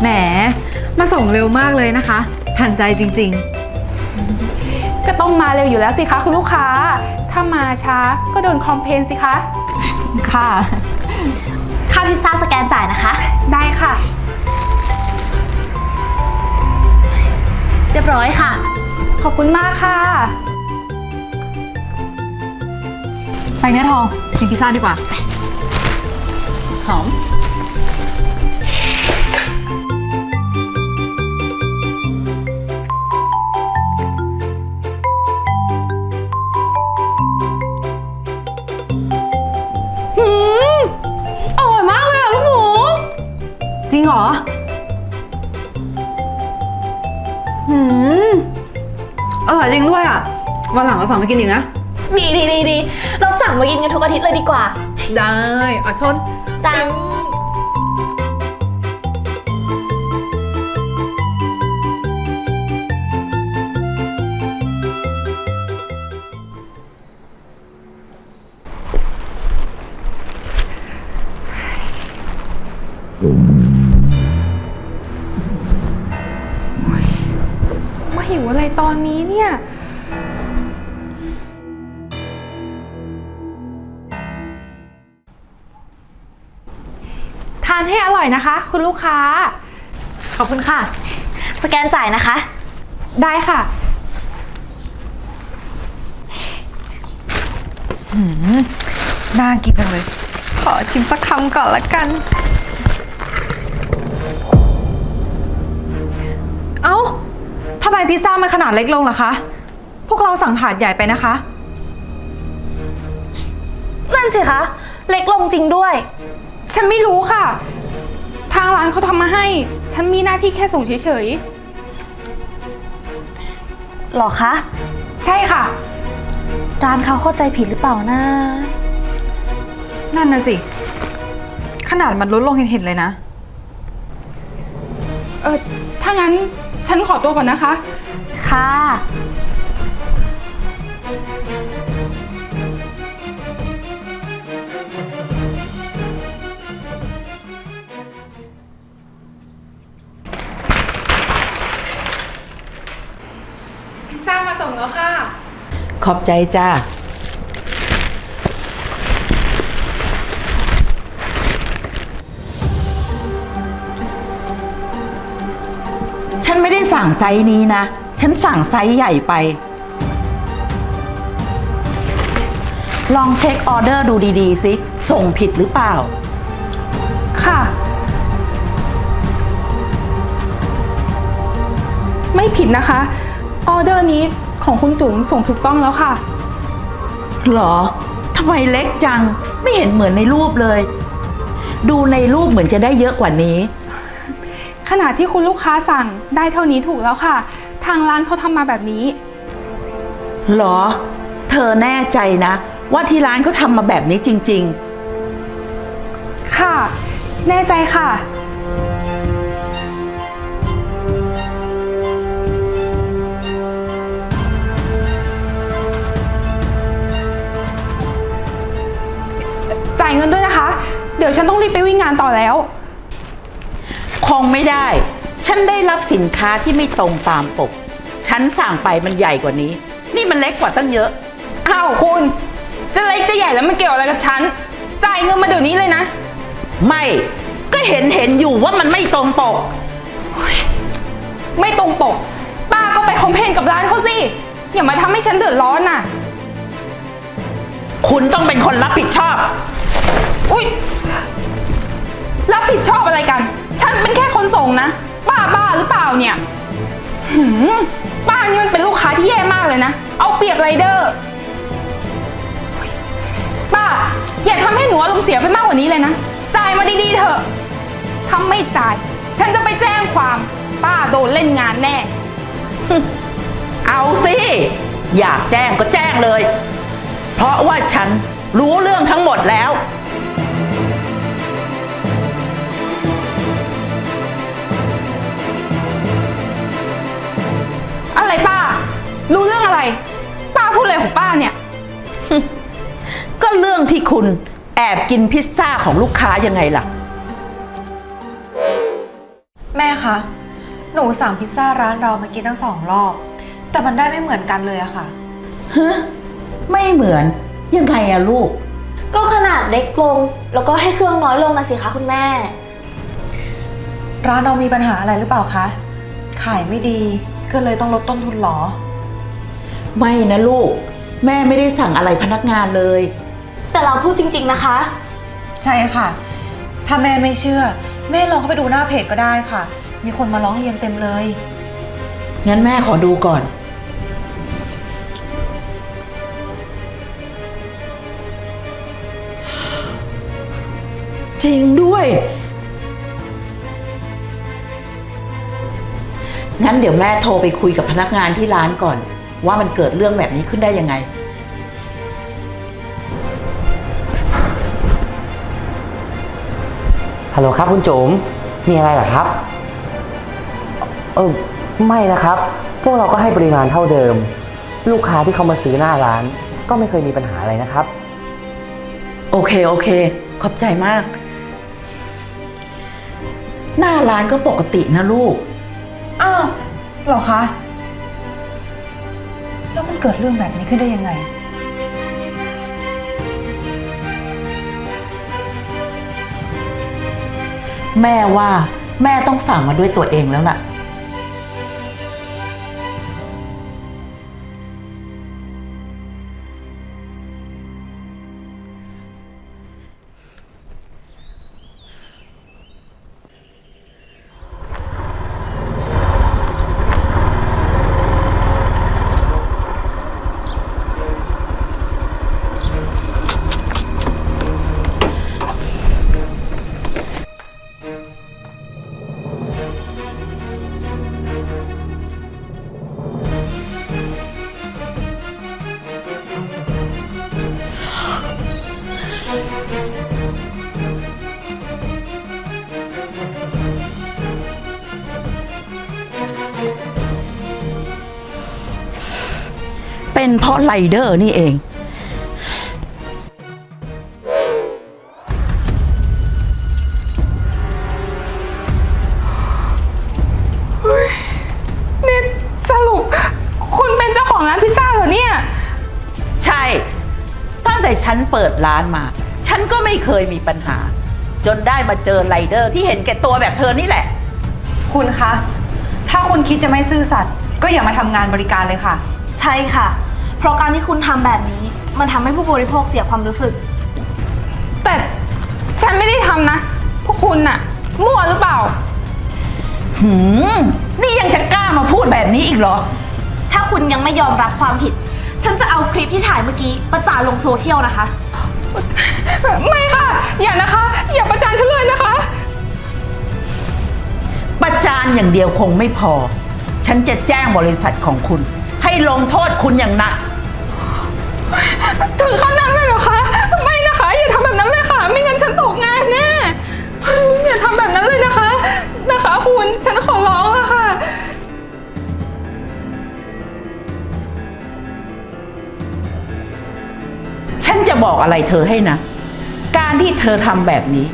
แหม มาส่งเร็วมากเลยนะคะ ทันใจจริงก็ต้องมาเร็วอยู่แล้วสิคะคุณลูกค้า ถ้ามาช้าก็โดนคอมเพลนสิคะ ๆ ค่ะ ค่าพิซซ่าสแกนจ่ายนะคะ ได้ค่ะ เรียบร้อยค่ะ ขอบคุณมากค่ะ ไปเนื้อทองกินพิซซ่าดีกว่า หอม เหรอ หืมอร่อยจริงด้วยอะ วันหลังเราสั่งมากินอีกนะ ดีดีดีดีเราสั่งมากินกันทุกอาทิตย์เลยดีกว่า ได้อะชน จังานให้อร่อยนะคะ คุณลูกค้า ขอบคุณค่ะ สแกนจ่ายนะคะ ได้ค่ะ น่ากินจังเลย ขอชิมสักคำก่อนละกัน เอ้า ทำไมพิซซ่ามันขนาดเล็กลงล่ะคะ พวกเราสั่งถาดใหญ่ไปนะคะ นั่นสิคะ เล็กลงจริงด้วย ฉันไม่รู้ค่ะ ทางร้านเขาทำมาให้ ฉันมีหน้าที่แค่ส่งเฉยหรอคะ ๆ ใช่ค่ะ ร้านเขาเข้าใจผิดหรือเปล่านะ นั่นน่ะสิ ขนาดมันลดลงเห็นๆเลยนะ เออถ้างั้นฉันขอตัวก่อนนะคะ ค่ะ ขอบใจจ้า ฉันไม่ได้สั่งไซส์นี้นะ ฉันสั่งไซส์ใหญ่ไป ลองเช็คออเดอร์ดูดีๆ สิ ส่งผิดหรือเปล่า ค่ะ ไม่ผิดนะคะ ออเดอร์นี้ ของคุณจุ๋มส่งถูกต้องแล้วค่ะเหรอ ทำไมเล็กจัง ไม่เห็นเหมือนในรูปเลย ดูในรูปเหมือนจะได้เยอะกว่านี้ ขนาดที่คุณลูกค้าสั่งได้เท่านี้ถูกแล้วค่ะ ทางร้านเขาทำมาแบบนี้เหรอ เธอแน่ใจนะ ว่าที่ร้านเขาทำมาแบบนี้จริงค่ะ แน่ใจค่ะายเงินด้วยนะคะ เดี๋ยวฉันต้องรีบไปวิ่งงานต่อแล้วๆคงไม่ได้ ฉันได้รับสินค้าที่ไม่ตรงตามปก ฉันสั่งไปมันใหญ่กว่านี้ นี่มันเล็กกว่าตั้งเยอะ อ้าวคุณ จะเล็กจะใหญ่แล้วมันเกี่ยวอะไรกับฉัน จ่ายเงินมาเดี๋ยวนี้เลยนะ ไม่ก็เห็นเห็นอยู่ว่ามันไม่ตรงปก ไม่ตรงปก ป้าก็ไปคอมเพลนกับร้านเขาสิ อย่ามาทำให้ฉันเดือดร้อนน่ะ คุณต้องเป็นคนรับผิดชอบ อุ้ยรับผิดชอบอะไรกัน ฉันเป็นแค่คนส่งนะ ป้าบ้าหรือเปล่าเนี่ยหืมป้านี่มันเป็นลูกค้าที่แย่มากเลยนะ เอาเปรียบไรเดอร์ ป้า อย่าทำให้หนูอารมณ์เสียไปมากกว่านี้เลยนะ จ่ายมาดีๆเถอะถ้าไม่จ่าย ฉันจะไปแจ้งความ ป้าโดนเล่นงานแน่ เอาสิ อยากแจ้งก็แจ้งเลย เพราะว่าฉันรู้เรื่องทั้งหมดแล้ว อะไรป้ารู้เรื่องอะไรป้าพูดอะไรของป้าเนี่ย ก็เรื่องที่คุณแอบกินพิซซ่าของลูกค้ายังไงล่ะ แม่คะ หนูสั่งพิซซ่าร้านเรามากินตั้งสองรอบ แต่มันได้ไม่เหมือนกันเลยอะค่ะ ฮะ ไม่เหมือน ยังไงอะลูก ก็ขนาดเล็กลง แล้วก็ให้เครื่องน้อยลงนะสิคะคุณแม่ ร้านเรามีปัญหาอะไรหรือเปล่าคะ ขายไม่ดี ก็เลยต้องลดต้นทุนเหรอ ไม่นะลูก แม่ไม่ได้สั่งอะไรพนักงานเลย แต่เราพูดจริง ๆนะคะ ใช่ค่ะ ถ้าแม่ไม่เชื่อ แม่ลองเข้าไปดูหน้าเพจก็ได้ค่ะ มีคนมาร้องเรียนเต็มเลย งั้นแม่ขอดูก่อน จริงด้วย งั้นเดี๋ยวแม่โทรไปคุยกับพนักงานที่ร้านก่อน ว่ามันเกิดเรื่องแบบนี้ขึ้นได้ยังไง ฮัลโหลครับคุณจุ๋มมีอะไรเหรอครับ เออไม่นะครับ พวกเราก็ให้ปริมาณเท่าเดิม ลูกค้าที่เขามาซื้อหน้าร้าน ก็ไม่เคยมีปัญหาอะไรนะครับ โอเคโอเค ขอบใจมาก หน้าร้านก็ปกตินะลูก อ้าวเหรอคะ แล้วมันเกิดเรื่องแบบนี้ขึ้นได้ยังไง แม่ว่าแม่ต้องสั่งมาด้วยตัวเองแล้วล่ะ เป็นเพราะไรเดอร์นี่เอง นี่สรุป คุณเป็นเจ้าของร้านพิซซ่าเหรอเนี่ย ใช่ ตั้งแต่ฉันเปิดร้านมา ฉันก็ไม่เคยมีปัญหา จนได้มาเจอไรเดอร์ที่เห็นแก่ตัวแบบเธอนี่แหละ คุณคะ ถ้าคุณคิดจะไม่ซื่อสัตย์ก็อย่ามาทำงานบริการเลยค่ะ ใช่ค่ะ เพราะการที่คุณทำแบบนี้ มันทำให้ผู้บริโภคเสียความรู้สึก แต่ฉันไม่ได้ทำนะ พวกคุณน่ะ มั่วหรือเปล่า หืม นี่ยังจะกล้ามาพูดแบบนี้อีกเหรอ ถ้าคุณยังไม่ยอมรับความผิด ฉันจะเอาคลิปที่ถ่ายเมื่อกี้ ประจานลงโซเชียลนะคะ ไม่ค่ะ อย่านะคะ อย่าประจานฉันเลยนะคะ ประจานอย่างเดียวคงไม่พอ ฉันจะแจ้งบริษัทของคุณ ให้ลงโทษคุณอย่างหนัก ถึงขั้นนั้นเลยเหรอคะ ไม่นะคะ อย่าทำแบบนั้นเลยค่ะ ไม่งั้นฉันตกงานแน่ อย่าทำแบบนั้นเลยนะคะ นะคะคุณฉันขอร้องล้วค่ะ ฉันจะบอกอะไรเธอให้นะ การที่เธอทำแบบนี้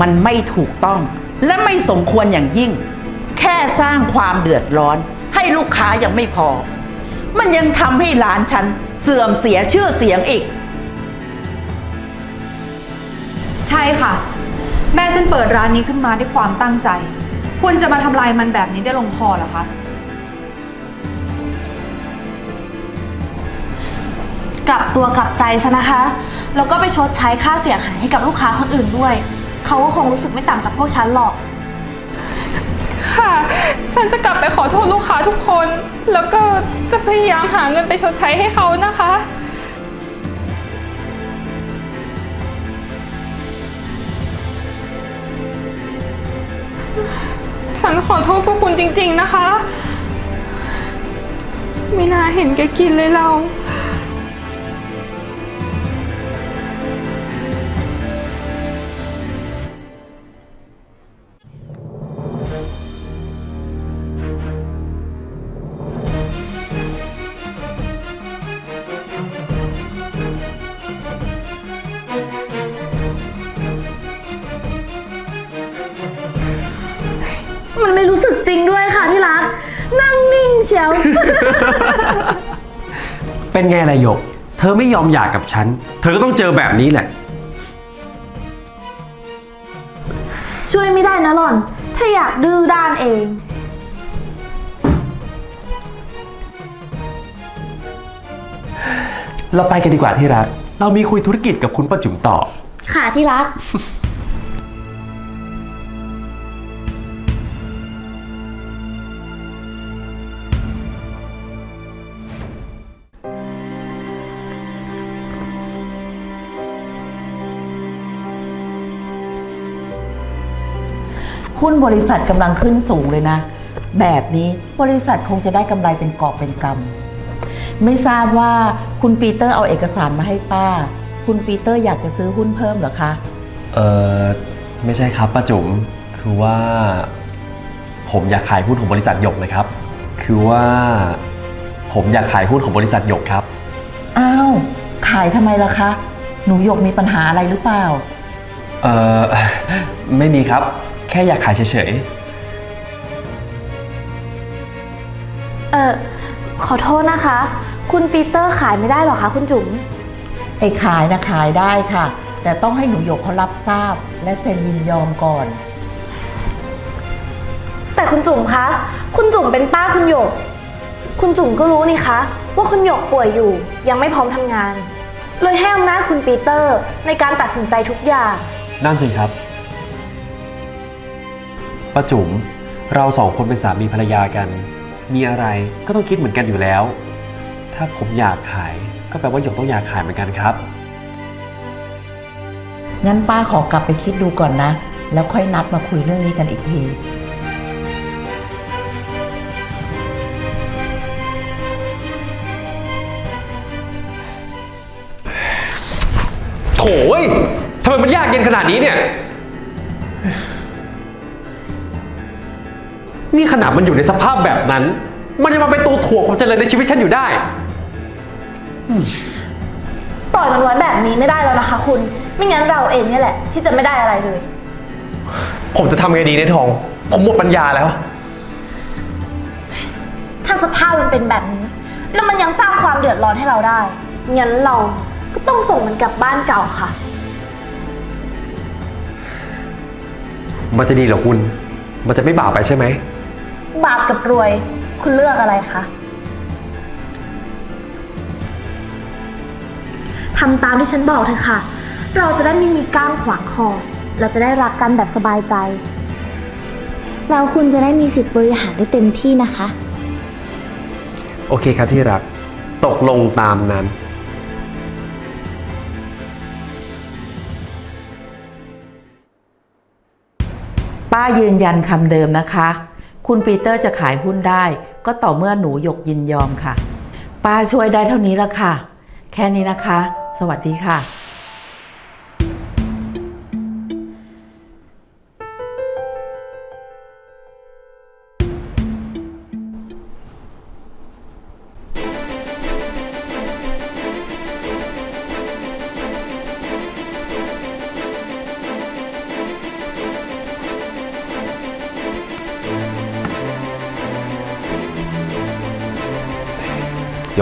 มันไม่ถูกต้องและไม่สมควรอย่างยิ่ง แค่สร้างความเดือดร้อน ให้ลูกค้ายังไม่พอ มันยังทำให้ร้านฉัน เสื่อมเสียชื่อเสียงอีก ใช่ค่ะ แม่ฉันเปิดร้านนี้ขึ้นมาด้วยความตั้งใจ คุณจะมาทำลายมันแบบนี้ได้ลงคอเหรอคะ กลับตัวกลับใจซะนะคะ แล้วก็ไปชดใช้ค่าเสียหายให้กับลูกค้าคนอื่นด้วย เขาก็คงรู้สึกไม่ต่างจากพวกฉันหรอก ค่ะ ฉันจะกลับไปขอโทษลูกค้าทุกคน แล้วก็จะพยายามหาเงินไปชดใช้ให้เขานะคะ ฉันขอโทษพวกคุณจริงๆนะคะ ไม่น่าเห็นแกกินเลยเรา เป็นไงล่ะหยก เธอไม่ยอมหย่ากับฉัน เธอก็ต้องเจอแบบนี้แหละ ช่วยไม่ได้นะหล่อน ถ้าอยากดื้อด้านเอง เราไปกันดีกว่าที่รัก เรามีคุยธุรกิจกับคุณป้าจุ๋มต่อ ค่ะที่รัก หุ้นบริษัทกำลังขึ้นสูงเลยนะ แบบนี้บริษัทคงจะได้กำไรเป็นกอบเป็นกำไม่ทราบว่าคุณปีเตอร์เอาเอกสารมาให้ป้า คุณปีเตอร์อยากจะซื้อหุ้นเพิ่มเหรอคะ เออไม่ใช่ครับป้าจุ๋มคือว่า ผมอยากขายหุ้นของบริษัทหยกนะครับ คือว่า ผมอยากขายหุ้นของบริษัทหยกครับ อ้าวขายทำไมล่ะคะ หนูหยกมีปัญหาอะไรหรือเปล่า เออ ไม่มีครับ แค่อยากขายเฉยเออขอโทษนะคะ คุณปีเตอร์ขายไม่ได้เหรอคะคุณจุ๋ม ไอ้ขายนะขายได้ค่ะ แต่ต้องให้หนูหยกเขารับทราบ และเซ็นยินยอมก่อน แต่คุณจุ๋มคะ คุณจุ๋มเป็นป้าคุณหยก คุณจุ๋มก็รู้นี่คะ ว่าคุณหยกป่วยอยู่ ยังไม่พร้อมทำงาน เลยให้อำนาจคุณปีเตอร์ในการตัดสินใจทุกอย่าง ๆ นั่นสิครับ ป้าจุ๋มเราสองคนเป็นสามีภรรยากัน มีอะไรก็ต้องคิดเหมือนกันอยู่แล้ว ถ้าผมอยากขายก็แปลว่าหยกต้องอยากขายเหมือนกันครับ งั้นป้าขอกลับไปคิดดูก่อนนะ แล้วค่อยนัดมาคุยเรื่องนี้กันอีกที โถยทำไมมันยากเย็นขนาดนี้เนี่ย นี่ขนาดมันอยู่ในสภาพแบบนั้น มันยังมาเป็นตัวถ่วงความเจริญในชีวิตฉันอยู่ได้ ปล่อยมันไว้แบบนี้ไม่ได้แล้วนะคะ คุณ ไม่งั้นเราเองเนี่ยแหละ ที่จะไม่ได้อะไรเลย ผมจะทำไงดีในทอง ผมหมดปัญญาแล้ว ถ้าสภาพมันเป็นแบบนี้ แล้วมันยังสร้างความเดือดร้อนให้เราได้ งั้นเราก็ต้องส่งมันกลับบ้านเก่าค่ะ มันจะดีเหรอคุณ มันจะไม่บาปไปใช่ไหม บาปกับรวย คุณเลือกอะไรคะทำตามที่ฉันบอกเถอะค่ะ เราจะได้ไม่มีก้างขวางคอ เราจะได้รักกันแบบสบายใจ แล้วคุณจะได้มีสิทธิ์บริหารได้เต็มที่นะคะ โอเคครับที่รัก ตกลงตามนั้น ป้ายืนยันคำเดิมนะคะ คุณปีเตอร์จะขายหุ้นได้ ก็ต่อเมื่อหนูหยกยินยอมค่ะ ป้าช่วยได้เท่านี้ละค่ะ แค่นี้นะคะ สวัสดีค่ะ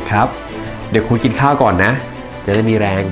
กครับ เดี๋ยวคุณกินข้าวก่อนนะ จะได้มีแรง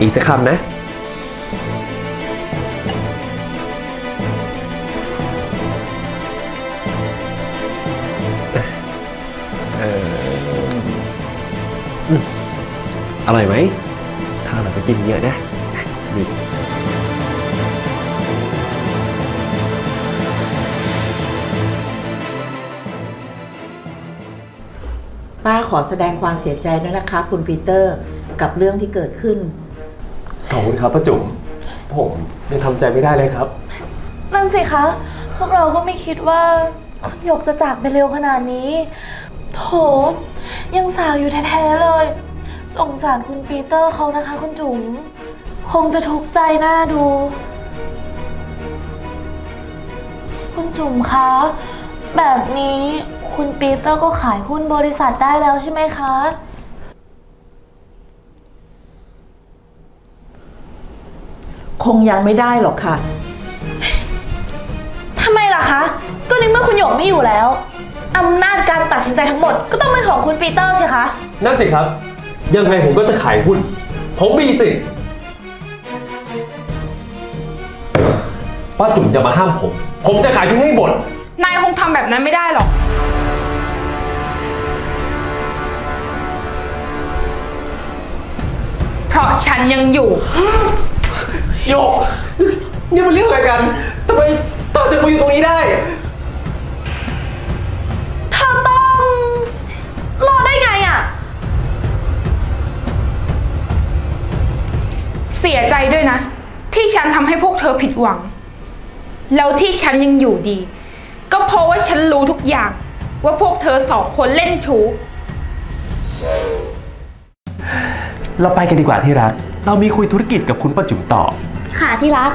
อีกสักคำนะ อร่อยไหม ถ้าอร่อยก็กินเยอะนะนี่ป้าขอแสดงความเสียใจด้วยนะคะ คุณปีเตอร์กับเรื่องที่เกิดขึ้น ขอบคุณครับป้าจุ๋มผมยังทำใจไม่ได้เลยครับ นั่นสิคะ พวกเราก็ไม่คิดว่าคุณหยกจะจากไปเร็วขนาดนี้ โถ ยังสาวอยู่แท้ ๆ เลย สงสารคุณปีเตอร์เขานะคะ คุณจุ๋มคงจะทุกข์ใจหน้าดู คุณจุ๋มคะ แบบนี้คุณปีเตอร์ก็ขายหุ้นบริษัทได้แล้วใช่ไหมคะ คงยังไม่ได้หรอกค่ะ ทำไมล่ะคะ ก็ในเมื่อคุณหยกไม่อยู่แล้ว อำนาจการตัดสินใจทั้งหมด ก็ต้องเป็นของคุณปีเตอร์สิคะ นั่นสิครับ ยังไงผมก็จะขายหุ้น ผมมีสิทธิ์ป้าจุ๋มจะมาห้ามผม ผมจะขายทิ้งให้หมด นายคงทำแบบนั้นไม่ได้หรอก เพราะฉันยังอยู่ โยกนี่มันเรื่องอะไรกันทำไมเธอถึงมาอยู่ตรงนี้ได้ สียใจด้วยนะ ที่ฉันทำให้พวกเธอผิดหวัง แล้วที่ฉันยังอยู่ดี ก็เพราะว่าฉันรู้ทุกอย่าง ว่าพวกเธอสองคนเล่นชู้ เราไปกันดีกว่าที่รัก เรามีคุยธุรกิจกับคุณป้าจุ๋มต่อ ค่ะที่รัก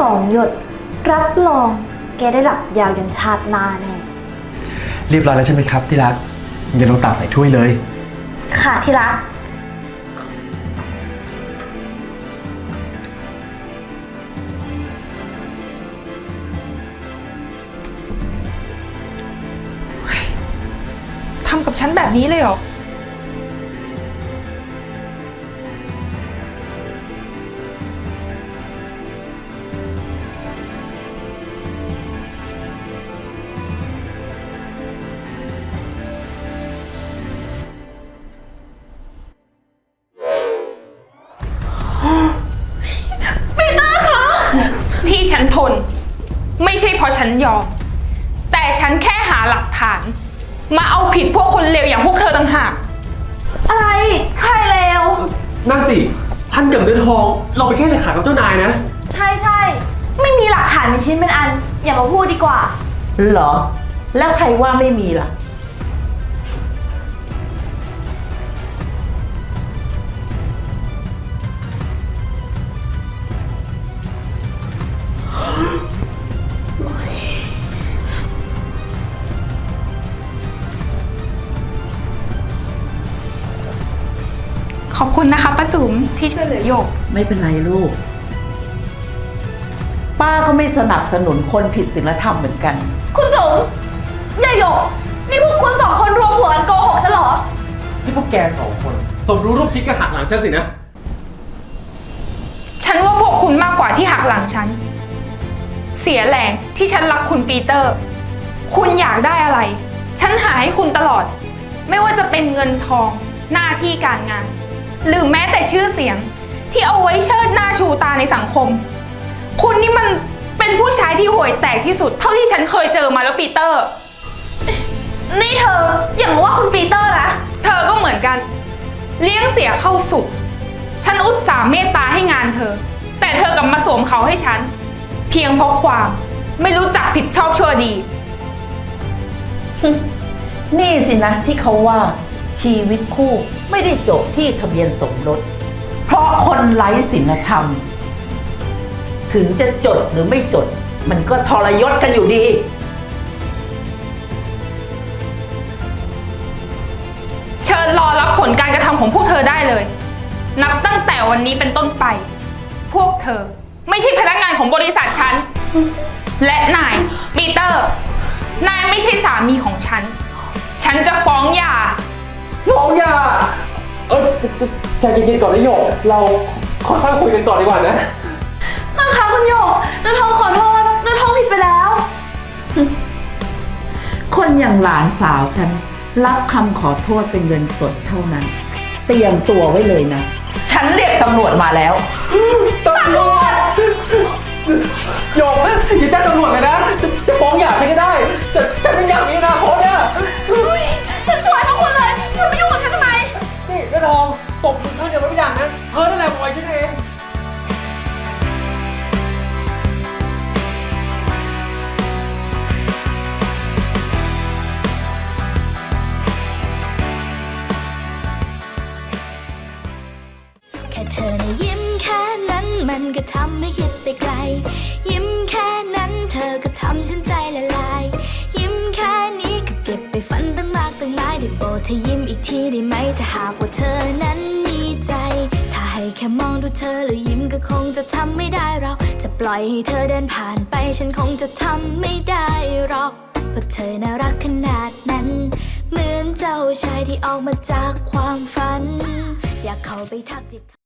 สองหยด รับรอง แกได้หลับยาวยันชาติหน้าแน่ เรียบร้อยแล้วใช่ไหมครับที่รักอย่าลงตากใส่ถ้วยเลย ค่ะที่รัก ทำกับฉันแบบนี้เลยเหรอ หาหลักฐาน มาเอาผิดพวกคนเลวอย่างพวกเธอต่างหาก อะไร ใครเลว นั่นสิท่านกับเดือนทอง เราไปนแค่เลขากับเจ้านายนะ ใช่ใช่ ไม่มีหลักฐานเป็นชิ้นเป็นอัน อย่ามาพูดดีกว่า เหรอ แล้วใครว่าไม่มีล่ะ ที่ช่วยเหลือโยก ไม่เป็นไรลูก ป้าก็ไม่สนับสนุนคนผิดศีลธรรมเหมือนกัน คุณจุ๋มอย่าหยก นี่พวกคุณสองคนรวมหัวกันโกหกฉันเหรอ นี่พวกแกสองคน สมรู้ร่วมคิดกันหักหลังฉันสินะ ฉันว่าพวกคุณมากกว่าที่หักหลังฉัน เสียแรงที่ฉันรักคุณปีเตอร์ คุณอยากได้อะไร ฉันหาให้คุณตลอด ไม่ว่าจะเป็นเงินทอง หน้าที่การงาน หรือแม้แต่ชื่อเสียง ที่เอาไว้เชิดหน้าชูตาในสังคม คุณนี่มันเป็นผู้ชายที่ห่วยแตกที่สุด เท่าที่ฉันเคยเจอมาแล้วปีเตอร์ นี่เธออย่ามาว่าคุณปีเตอร์นะ เธอก็เหมือนกัน เลี้ยงเสียเข้าสุข ฉันอุตส่าห์เมตตาให้งานเธอ แต่เธอกลับมาสวมเขาให้ฉัน เพียงเพราะความไม่รู้จักผิดชอบชั่วดี นี่สินะที่เขาว่า ชีวิตคู่ไม่ได้จบที่ทะเบียนสมรส เพราะคนไร้ศีลธรรม ถึงจะจดหรือไม่จด มันก็ทรยศกันอยู่ดี เชิญรอรับผลการกระทำของพวกเธอได้เลย นับตั้งแต่วันนี้เป็นต้นไป พวกเธอไม่ใช่พนักงานของบริษัทฉัน และนายปีเตอร์ นายไม่ใช่สามีของฉัน ฉันจะฟ้องหย่า ฟ้องหย่าเออใจเย็นๆก่อนนะโยก เราค่อยๆคุยกันก่อนดีกว่านะ นะคะคุณหยกเนื้อทองขอโทษเนื้อทองผิดไปแล้ว คนอย่างหลานสาวฉัน รับคำขอโทษเป็นเงินสดเท่านั้น เตรียมตัวไว้เลยนะ ฉันเรียกตำรวจมาแล้ว ตำรวจโยกอย่าแจ้งตำรวจเลยนะ จะจะฟ้องหย่าฉันก็ได้แต่ฉันยังอยากมีอนาคตเนี่ย ทอง ตกมือท่างเดียวมันไม่ดังนะเธอนั่นแหละบอยฉันเอง แค่เธอนะยิ้มแค่นั้นมันก็ทำให้คิดไปไกล ค่มองดูเธอแล้วยิ้มก็คงจะทำไม่ได้เรา จะปล่อยให้เธอเดินผ่านไปฉันคงจะทำไม่ได้หรอก เพราะเธอน่ารักขนาดนั้น เหมือนเจ้าชายที่ออกมาจากความฝัน อยากเข้าไปทักทิ